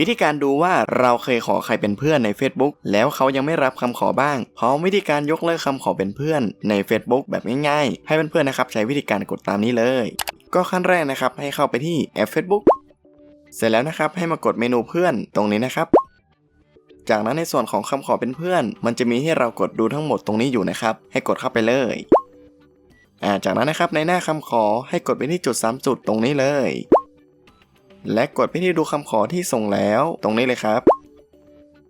วิธีการดูว่าเราเคยขอใครเป็นเพื่อนใน Facebook แล้วเขายังไม่รับคำขอบ้างพร้อมวิธีการยกเลิกคำขอเป็นเพื่อนใน Facebook แบบง่ายๆ ให้เพื่อนๆนะครับใช้วิธีการกดตามนี้เลย ก็ขั้นแรกนะครับให้เข้าไปที่แอป Facebook เสร็จแล้วนะครับให้มากดเมนูเพื่อนตรงนี้นะครับ จากนั้นในส่วนของคำขอเป็นเพื่อน มันจะมีให้เรากดดูทั้งหมดตรงนี้อยู่นะครับ ให้กดเข้าไปเลยจากนั้นนะครับในหน้าคำขอให้กดไปที่จุด 3 จุดตรงนี้เลย และกดไปที่ดูคำขอที่ส่งแล้ว ตรงนี้เลยครับ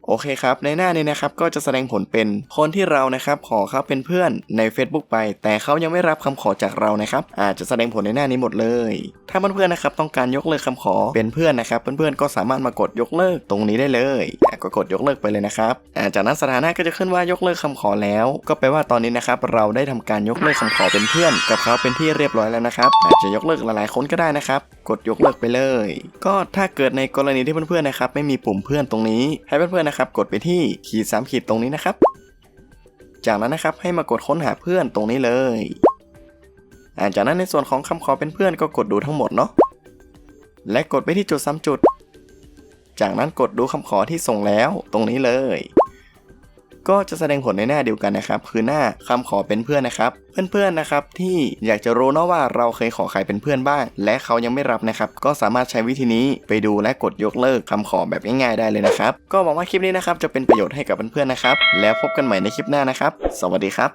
โอเคครับ ในหน้านี้นะครับก็จะแสดงผลเป็นคนที่เรานะครับขอเขาเป็นเพื่อนใน Facebook ไป แต่เขายังไม่รับคำขอจากเรานะครับ อาจจะแสดงผลในหน้านี้หมดเลย ถ้าเพื่อนๆนะครับต้องการยกเลิกคำขอเป็นเพื่อนนะครับ เพื่อนๆก็สามารถมากดยกเลิกตรงนี้ได้เลยก็กดยกเลิกไปเลยนะครับาจากนั้นสถานะก็จะขึ้นว่ายกเลิกคำขอแล้ว ก็แปลว่าตอนนี้นะครับเราได้ทำการยกเลิกคำขอเป็นเพื่อน กับเขาเป็นที่เรียบร้อยแล้วนะครับอาจจะยกเลิกหลายๆคนก็ได้นะครับกดยกเลิกไปเลย ก็ถ้าเกิดในกรณีที่เพื่อนๆนะครับไม่มีปุ่มเพื่อนตรงนี้ ให้เพื่อนๆนะครับกดไปที่ขีดสามขีดตรงนี้นะครับ จากนั้นนะครับให้มากดค้นหาเพื่อนตรงนี้เลยอ่าจากนั้นในส่วนของคำขอเป็นเพื่อนก็กดดูทั้งหมดเนาะและกดไปที่จุดซ้ำจุด จากนั้นกดดูคำขอที่ส่งแล้วตรงนี้เลย ก็จะแสดงผลในหน้าเดียวกันนะครับ คือหน้าคำขอเป็นเพื่อนนะครับ เพื่อนๆนะครับที่อยากจะรู้นะว่าเราเคยขอใครเป็นเพื่อนบ้าง และเขายังไม่รับนะครับ ก็สามารถใช้วิธีนี้ไปดูและกดยกเลิกคำขอแบบง่ายๆได้เลยนะครับ ก็หวังว่าคลิปนี้นะครับจะเป็นประโยชน์ให้กับเพื่อนๆนะครับ แล้วพบกันใหม่ในคลิปหน้านะครับ สวัสดีครับ